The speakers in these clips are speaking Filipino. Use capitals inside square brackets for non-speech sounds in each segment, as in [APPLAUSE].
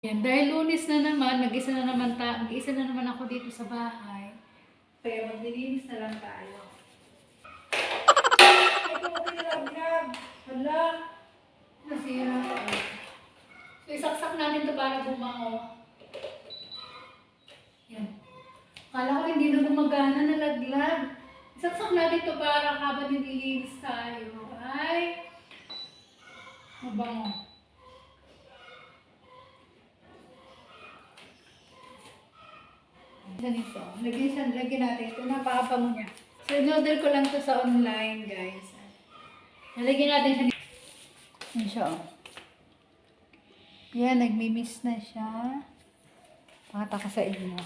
Yan, dahil lunis na naman, nag-isa na naman, ta nag-isa na naman ako dito sa bahay. Kaya maglilinis na lang tayo. Na. Hala. Nasira. So, isaksak natin ito para bumango. Yan. Kala ko hindi na gumagana, nalaglag. Isaksak natin ito para habang nililinis tayo. Ay, mabango. Ganito. Lagyan, siya, lagyan natin ito. Napakabango niya. So, in-order ko lang to sa online, guys. Nalagyan natin siya. Yan siya, oh. Yan, nagmi-miss na siya. Pakita ko sa inyo.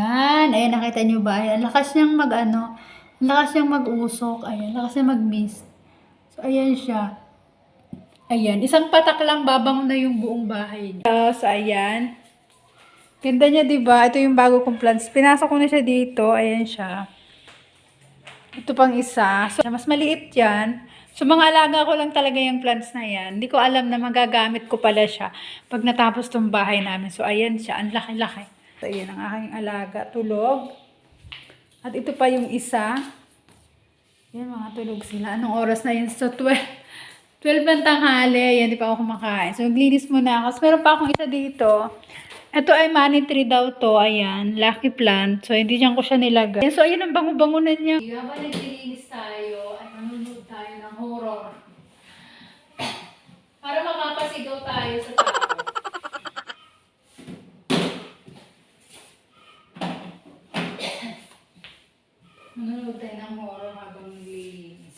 Yan. Ayan, nakita nyo ba? Ayan, lakas niyang mag, ano, ang lakas niyang mag-usok. Ayan, lakas niyang mag-miss. So, ayan siya. Ayan, isang patak lang babang na yung buong bahay niya. So, ayan. Ganda niya, di ba? Ito yung bago kong plants. Pinasok ko na siya dito. Ayan siya. Ito pang isa. So, mas maliit yan. So, mga alaga ko lang talaga yung plants na yan. Hindi ko alam na magagamit ko pala siya pag natapos tong bahay namin. So, ayan siya. Ang laki-laki. So, ayan ang aking alaga. Tulog. At ito pa yung isa. Yan, mga tulog sila. Anong oras na yun? So, 12. 12 ng tanghali. Yan, di pa ako kumakain. So, maglinis muna ako. So, meron pa akong isa dito. Ito ay money tree daw to. Ayan, lucky plant. So, hindi dyan ko siya nilagay. So, ayan ang bango-bangunan niya. Habang naglilinis tayo at nanonood tayo ng horror. [COUGHS] Para makapasigaw tayo sa tao. [COUGHS] Nanonood tayo ng horror habang naglilinis.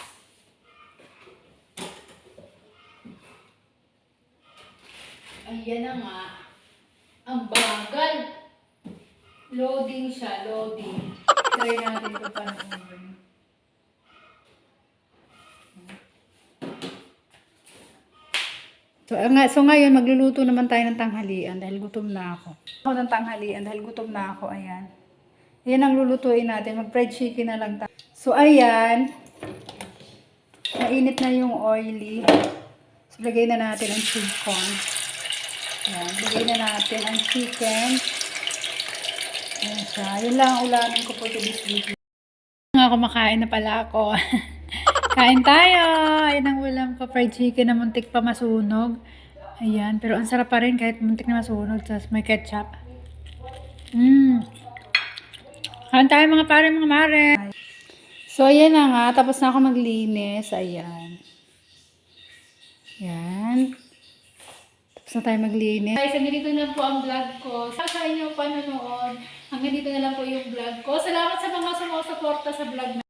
Ayan na nga. Ang bagal. Loading siya, loading. Try natin ito panoorin. So, nga, so ngayon, magluluto naman tayo ng tanghalian dahil gutom na ako. Ako ng tanghalian dahil gutom na ako, ayan. Ayan ang lulutuin natin. Mag-fried chicken na lang tayo. So, ayan. Mainit na yung oily. So, lagay na natin ang chicken. Ayan, lagay na natin ang chicken. Ayan siya. Yun lang ang ulamin ko for today's video. Nga kumakain na pala ako. [LAUGHS] Kain tayo! Ayan ang ulam ko, fried chicken na muntik pa masunog. Ayan, pero ang sarap pa rin kahit muntik na masunog. Tapos may ketchup. Mmm. Kain tayo mga pare, mga mare. So, ayan na nga. Tapos na ako maglinis. Ayan. Ayan. Tapos na tayo maglinis. Guys, hanggang dito na po ang vlog ko. Sa inyo panonood, hanggang dito na lang po yung vlog ko. Salamat sa mga sumusuporta sa vlog na.